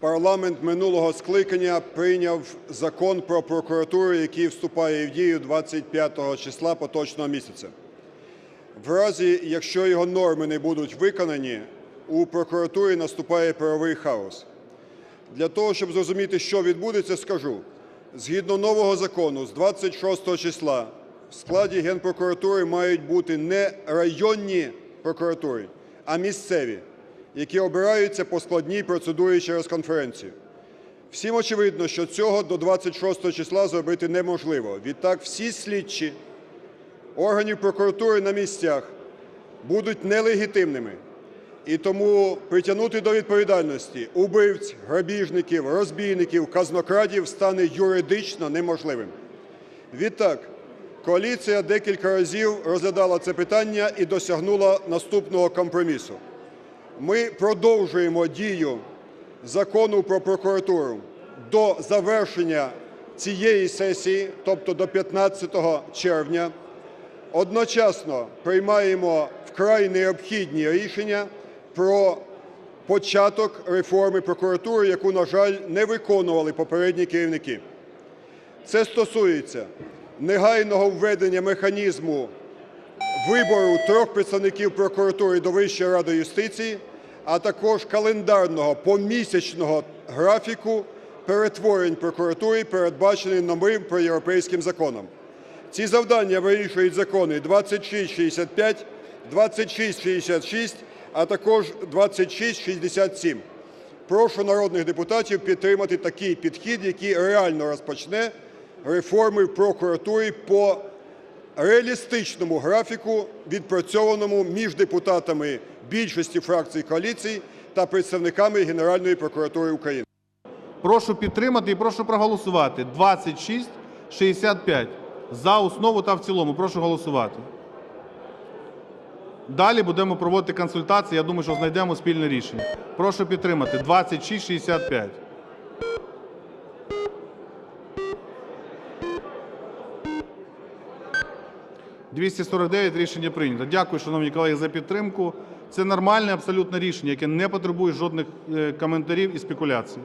парламент минулого скликання прийняв Закон про прокуратуру, який вступає в дію 25 числа поточного місяця. В разі, якщо його норми не будуть виконані, у прокуратурі наступає правовий хаос. Для того, щоб зрозуміти, що відбудеться, скажу. Згідно нового закону, з 26 числа в складі Генпрокуратури мають бути не районні прокуратури, а місцеві, які обираються по складній процедурі через конференцію. Всім очевидно, що цього до 26 числа зробити неможливо. Відтак всі слідчі органів прокуратури на місцях будуть нелегітимними. І тому притягнути до відповідальності убивць, грабіжників, розбійників, казнокрадів стане юридично неможливим. Відтак, коаліція декілька разів розглядала це питання і досягнула наступного компромісу. Ми продовжуємо дію Закону про прокуратуру до завершення цієї сесії, тобто до 15 червня. Одночасно приймаємо вкрай необхідні рішення про початок реформи прокуратури, яку, на жаль, не виконували попередні керівники. Це стосується негайного введення механізму вибору трьох представників прокуратури до Вищої ради юстиції, а також календарного помісячного графіку перетворень прокуратури, передбачений новим проєвропейським законом. Ці завдання вирішують закони 2665, 2666, а також 2667. Прошу народних депутатів підтримати такий підхід, який реально розпочне реформи в прокуратурі по реалістичному графіку, відпрацьованому між депутатами більшості фракцій коаліції та представниками Генеральної прокуратури України. Прошу підтримати і прошу проголосувати 2665 за основу та в цілому. Прошу голосувати. Далі будемо проводити консультації. Я думаю, що знайдемо спільне рішення. Прошу підтримати 2665. «249» рішення прийнято. Дякую, шановні колеги, за підтримку. Це нормальне абсолютно рішення, яке не потребує жодних е, коментарів і спекуляцій.